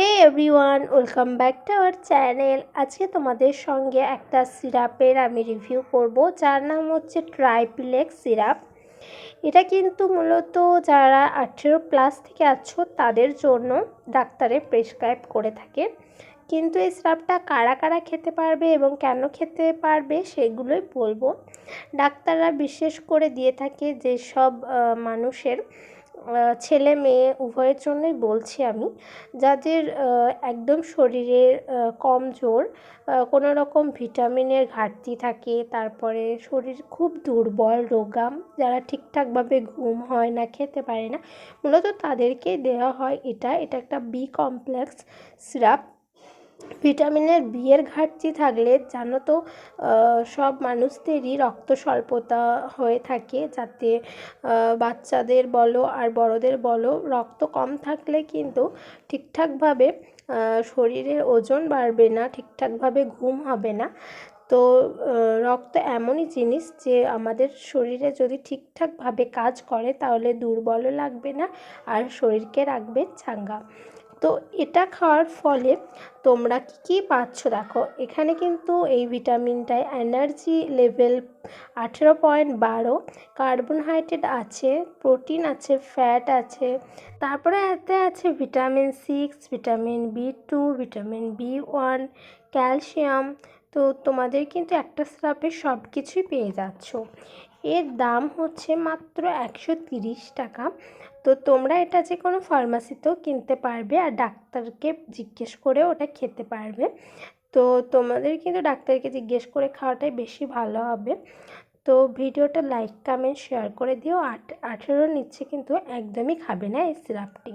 Hey everyone welcome back to our channel আজকে তোমাদের সঙ্গে একটা সিরাপের আমি রিভিউ করব, যার নাম হচ্ছে ট্রাইপিলেক্স সিরাপ। এটা কিন্তু মূলত যারা আঠেরো প্লাস থেকে আছো, তাদের জন্য ডাক্তারে প্রেসক্রাইব করে থাকে। কিন্তু এই সিরাপটা কারা কারা খেতে পারবে এবং কেন খেতে পারবে, সেগুলোই বলব। ডাক্তাররা বিশেষ করে দিয়ে থাকে যেসব মানুষের ছেলে মেয়ে উভয়ের জন্যই বলছি আমি, যাদের একদম শরীরের কমজোর কোনো রকম ভিটামিনের ঘাটতি থাকে, তারপরে শরীর খুব দুর্বল, রোগাম, যারা ঠিকঠাকভাবে ঘুম হয় না, খেতে পারে না, মূলত তাদেরকে দেওয়া হয় এটা। এটা একটা বি কমপ্লেক্স সিরাপ ভিটামিনের বি এর ঘাটতি থাকলে জানো তো সব মানুষদেরই রক্ত স্বল্পতা হয়ে থাকে যাতে বাচ্চাদের বলো আর বড়দের বলো রক্ত কম থাকলে কিন্তু ঠিকঠাকভাবে শরীরের ওজন বাড়বে না, ঠিকঠাকভাবে ঘুম হবে না। তো রক্ত এমনই জিনিস যে আমাদের শরীরে যদি ঠিকঠাকভাবে কাজ করে তাহলে দুর্বলও লাগবে না আর শরীরকে রাখবে চাঙ্গা। তো এটা খাওয়ার ফলে তোমরা কী কী পাচ্ছ? দেখো, এখানে কিন্তু এই ভিটামিনটায় এনার্জি লেভেল আঠেরো পয়েন্ট বারো, কার্বোহাইড্রেট আছে, প্রোটিন আছে, ফ্যাট আছে, তারপরে এতে আছে vitamin six, vitamin B two, vitamin B one, calcium তো তোমাদের কিন্তু একটা সিরাপে সব কিছুই পেয়ে যাচ্ছ। এর দাম হচ্ছে মাত্র একশো তিরিশ টাকা। তো তোমরা এটা যে কোনো ফার্মাসিতেও কিনতে পারবে আর ডাক্তারকে জিজ্ঞেস করে ওটা খেতে পারবে। তো তোমাদের কিন্তু ডাক্তারকে জিজ্ঞেস করে খাওয়াটাই বেশি ভালো হবে। তো ভিডিওটা লাইক, কমেন্ট, শেয়ার করে দিও। আট আঠেরোর নিচে কিন্তু একদমই খাবে না এই সিরাপটি